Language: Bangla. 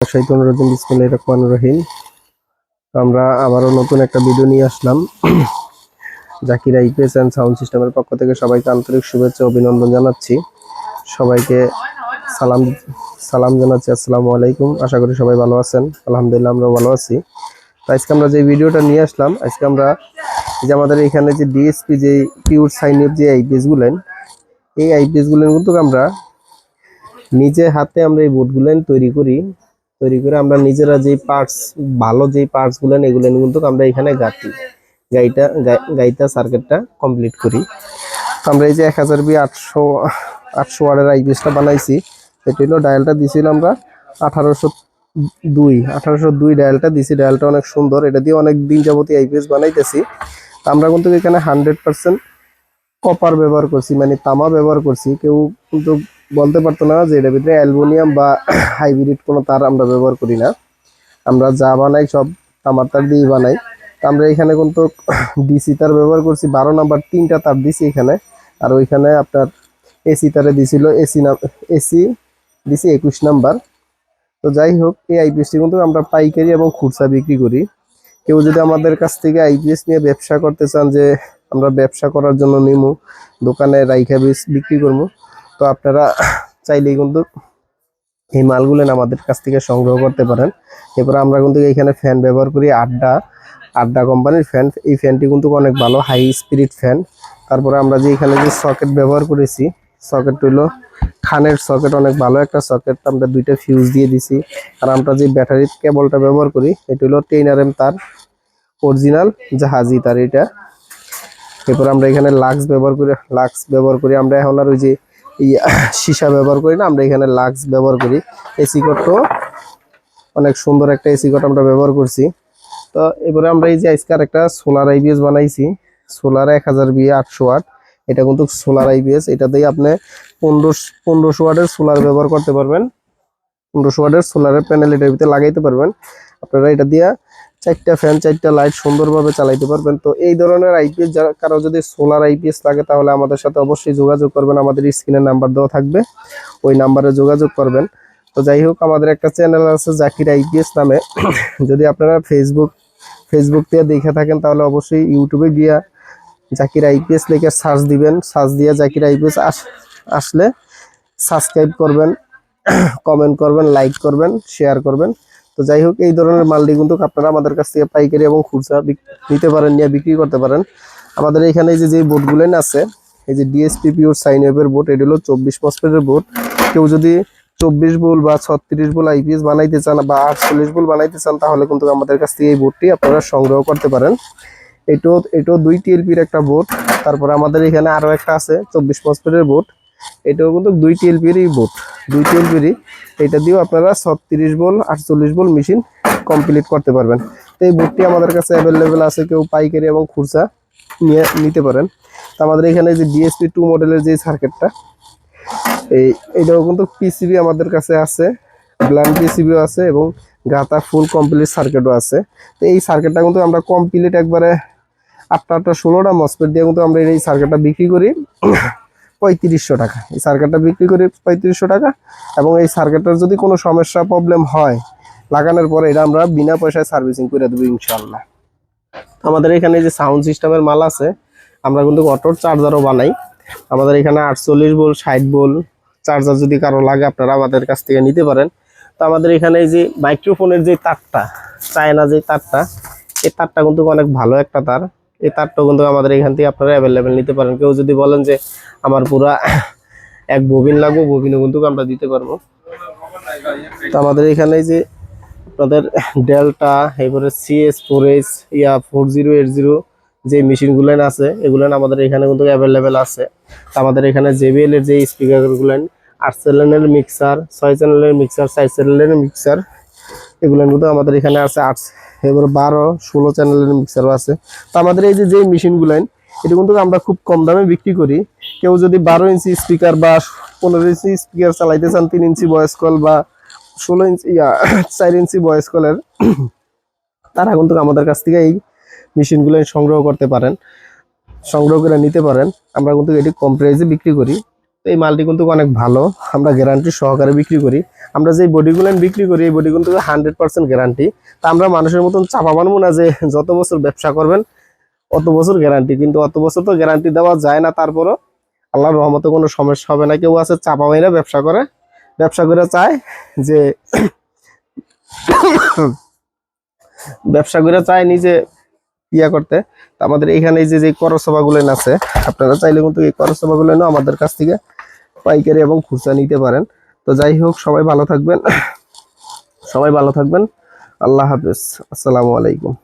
শৈতন রহিম বিসমিল্লাহির রহমানির রহিম আমরা আবারও নতুন একটা ভিডিও নিয়ে আসলাম। জাকির আইপিএস অ্যান্ড সাউন্ড সিস্টেমের পক্ষ থেকে সবাইকে আন্তরিক শুভেচ্ছা, অভিনন্দন জানাচ্ছি। সবাইকে সালাম সালাম জানাচ্ছি, আসসালামু আলাইকুম। আশা করি সবাই ভালো আছেন। আলহামদুলিল্লাহ আমরা ভালো আছি। তো আজকে আমরা যে ভিডিওটা নিয়ে আসলাম, আজকে আমরা যে আমাদের এখানে যে ডিএসপি যে পিওর সাইন যে আইপিএস গুলেন, এই আইপিএস গুলেন কিন্তু আমরা নিজে হাতে আমরা এই বোর্ডগুলেন তৈরি করি। তৈরি করে আমরা নিজেরা যে পার্টস ভালো যে পার্টসগুলো এগুলো কিন্তু আমরা এখানে গাঁথি। গাইটা গাই- গাইতা সার্কিটটা কমপ্লিট করি। আমরা এই যে এক হাজার বি আটশো আটশো ওয়ার্ডের আইপিএসটা বানাইছি এটা হলো ডায়ালটা দিয়েছিলাম আমরা আঠারোশো দুই আঠারোশো দুই ডায়ালটা দিছি ডায়ালটা অনেক সুন্দর, এটা দিয়ে অনেক দিন যাবতীয় আইপিএস বানাইতেছি। আমরা কিন্তু এখানে হান্ড্রেড পার্সেন্ট কপার ব্যবহার করছি মানে তামা ব্যবহার করছি। কেউ কিন্তু বলতে পারতো না যে এটার ভিতরে অ্যালুমিনিয়াম বা হাইব্রিড কোনো তার আমরা ব্যবহার করি না। আমরা যা বানাই সব তামার তার দিয়েই বানাই। তো আমরা এখানে কিন্তু ডিসি তার ব্যবহার করছি, বারো নাম্বার তিনটা তার দিছি এখানে। আর ওইখানে আপনার এসি তারে দিছিল, এসি নাম, এসি দিছি একুশ নাম্বার। তো যাই হোক, এই আইপিএসটি কিন্তু আমরা পাইকারি এবং খুচরা বিক্রি করি। কেউ যদি আমাদের কাছ থেকে আইপিএস নিয়ে ব্যবসা করতে চান যে আমরা ব্যবসা করার জন্য নিমু দোকানে রাইখা বিক্রি করব তো আপনারা চাইলেই কিন্তু এই মালগুলো আমাদের কাছ থেকে সংগ্রহ করতে পারেন। এরপরে আমরা কিন্তু এখানে ফ্যান ব্যবহার করি আড্ডা। আড্ডা কোম্পানির ফ্যান এই ফ্যানটি কিন্তু অনেক ভালো হাই স্পিরিট ফ্যান তারপরে আমরা যে এখানে যে সকেট ব্যবহার করেছি সকেট হইল খানের সকেট অনেক ভালো একটা সকেট আমরা দুইটা ফিউজ দিয়ে দিছি। আর আমরা যে ব্যাটারির কেবলটা ব্যবহার করি, এটা হলো টেন আর এম তার অরিজিনাল জাহাজি তার এটা। এরপর আমরা এখানে লাক্স ব্যবহার করি লাক্স ব্যবহার করি। আমরা এখন আর ওই যে সীসা ব্যবহার করি না, আমরা এখানে লাক্স ব্যবহার করি। এসি কটও অনেক সুন্দর একটা এসি কট আমরা ব্যবহার করছি। তো এবারে আমরা এই যে আজকার একটা সোলার আইবিএস বানাইছি সোলার এক হাজার বিয়ে আটশো ওয়াট এটা কিন্তু সোলার আইবিএস এটাতেই আপনি পনেরো, পনেরোশো ওয়াটের সোলার ব্যবহার করতে পারবেন। পনেরোশো ওয়াটের সোলারের প্যানেল এটার ভিতরে লাগাইতে পারবেন। আপনারা এটা দিয়ে চারটা ফ্যান চারটা লাইট সুন্দরভাবে চালাইতে পারবেন। তো এই ধরনের আইপিএস যারা কারও যদি সোলার আইপিএস লাগে, তাহলে আমাদের সাথে অবশ্যই যোগাযোগ করবেন। আমাদের স্ক্রিনে নাম্বার দেওয়া থাকবে। ওই নাম্বারে যোগাযোগ করবেন। তো যাই হোক, আমাদের একটা চ্যানেল আছে জাকির আইপিএস নামে। যদি আপনারা ফেসবুক ফেসবুক দিয়ে দেখে থাকেন, তাহলে অবশ্যই ইউটিউবে গিয়া জাকির আইপিএস লিখে সার্চ দিবেন। সার্চ দিয়ে জাকির আইপিএস আসলে সাবস্ক্রাইব করবেন কমেন্ট করবেন লাইক করবেন শেয়ার করবেন। তো যাই হোক, এই ধরনের মালটি কিন্তু আপনারা আমাদের কাছ থেকে পাইকারি এবং খুচরা নিতে পারেন, নিয়ে বিক্রি করতে পারেন। আমাদের এখানে যে যে বোর্ডগুলো আছে, এই যে ডিএসপি পিওর সাইন ওয়েবের বোর্ড এটি হলো চব্বিশ মসফেটের বোর্ড কেউ যদি চব্বিশ বোল বা ছত্রিশ বোল আইপিএস বানাইতে চান বা আটচল্লিশ বোল বানাইতে চান, তাহলে কিন্তু আমাদের কাছ থেকে এই বোর্ডটি আপনারা সংগ্রহ করতে পারেন। এটাও এটাও দুই টিএলপির একটা বোর্ড তারপরে আমাদের এখানে আরও একটা আছে, চব্বিশ মসফেটের বোর্ড এটাও কিন্তু দুই টিএলপিরই বোর্ড দুই টিএলপিরই। এটা দিয়েও আপনারা ছত্রিশ বল, আটচল্লিশ বল মেশিন কমপ্লিট করতে পারবেন। তো এই বোর্ডটি আমাদের কাছে অ্যাভেলেবেল আছে, কেউ পাইকারি এবং খুচরা নিয়ে নিতে পারেন। তো আমাদের এখানে যে ডিএসপি টু মডেলের যে সার্কিটটা এই, এটাও কিন্তু পিসিবি আমাদের কাছে আছে ব্ল্যান্ড পিসিবিও আছে এবং গাতা ফুল কমপ্লিট সার্কিটও আছে। তো এই সার্কিটটা কিন্তু আমরা কমপ্লিট একবারে আটটা আটটা ষোলোটা মসপেট দিয়ে কিন্তু আমরা এই সার্কিটটা বিক্রি করি। পঁয়ত্রিশশো টাকা। এই সার্কিটটা বিক্রি করি পঁয়ত্রিশশো টাকা এবং এই সার্কিটটার যদি কোনো সমস্যা প্রবলেম হয়, লাগানোর পরে এটা আমরা বিনা পয়সায় সার্ভিসিং করে দেবো ইনশাল্লাহ আমাদের এখানে যে সাউন্ড সিস্টেমের মাল আছে, আমরা কিন্তু অটোর চার্জারও বানাই। আমাদের এখানে আটচল্লিশ বোল ষাট বোল চার্জার যদি কারও লাগে, আপনারা আমাদের কাছ থেকে নিতে পারেন। তো আমাদের এখানে যে মাইক্রোফোনের যে তারটা, চায়না যে তারটা, এই তারটা কিন্তু অনেক ভালো একটা তার। এই তারটাও কিন্তু আমাদের এখান থেকে আপনারা অ্যাভেলেবেল নিতে পারেন। কেউ যদি বলেন যে আমার পুরা এক ববিন লাগবে ববিনও কিন্তু আমরা দিতে পারব। তো আমাদের এখানে যে আপনাদের ডেল্টা এবারে সিএস ফোর এস ইয়া ফোর জিরো এইট জিরো যে মেশিনগুলো আছে, এগুলো আমাদের এখানে কিন্তু অ্যাভেলেবেল আছে। আমাদের এখানে জেবিএল এর যে স্পিকারগুলো আট চ্যানেলের মিক্সার ছয় চ্যানেলের মিক্সার চার চ্যানেলের মিক্সার এগুলো কিন্তু আমাদের এখানে আছে আট, এবার বারো, ষোলো চ্যানেলের মিক্সারও আছে। তো আমাদের এই যে যে মেশিনগুলো এটা কিন্তু আমরা খুব কম দামে বিক্রি করি। কেউ যদি বারো ইঞ্চি স্পিকার বা পনেরো ইঞ্চি স্পিকার চালাইতে চান, তিন ইঞ্চি ভয়েস কল বা ষোলো ইঞ্চি চার ইঞ্চি ভয়েস কলের তারা কিন্তু আমাদের কাছ থেকে এই মেশিনগুলো সংগ্রহ করতে পারেন, সংগ্রহ করে নিতে পারেন। আমরা কিন্তু এটি কম প্রাইসে বিক্রি করি। তো এই মালটি কিন্তু অনেক ভালো। আমরা গ্যারান্টি সহকারে বিক্রি করি। আমরা যে বডিগুলো বিক্রি করি, এই বডি কিন্তু হান্ড্রেড পার্সেন্ট গ্যারান্টি তা আমরা মানুষের মতন চাপা মানবো না যে যত বছর ব্যবসা করবেন, অত বছর গ্যারান্টি কিন্তু অত বছর তো গ্যারান্টি দেওয়া যায় না, তারপরও আল্লাহর রহমতে কোনো সমস্যা হবে না। কেউ আছে চাপা মাইরা ব্যবসা করে। ব্যবসা করে চায় যে ব্যবসা করে চায় নিজে ইয়া করতে। আমাদের এখানে যে যে করসভাগুলো আছে, আপনারা চাইলে কিন্তু এই করসভাগুলো আমাদের কাছ থেকে। পাইকারি এবং খুচরা নিতে পারেন। তো যাই হোক, সবাই ভালো থাকবেন। সবাই ভালো থাকবেন। আল্লাহ হাফেজ। আসসালামু আলাইকুম।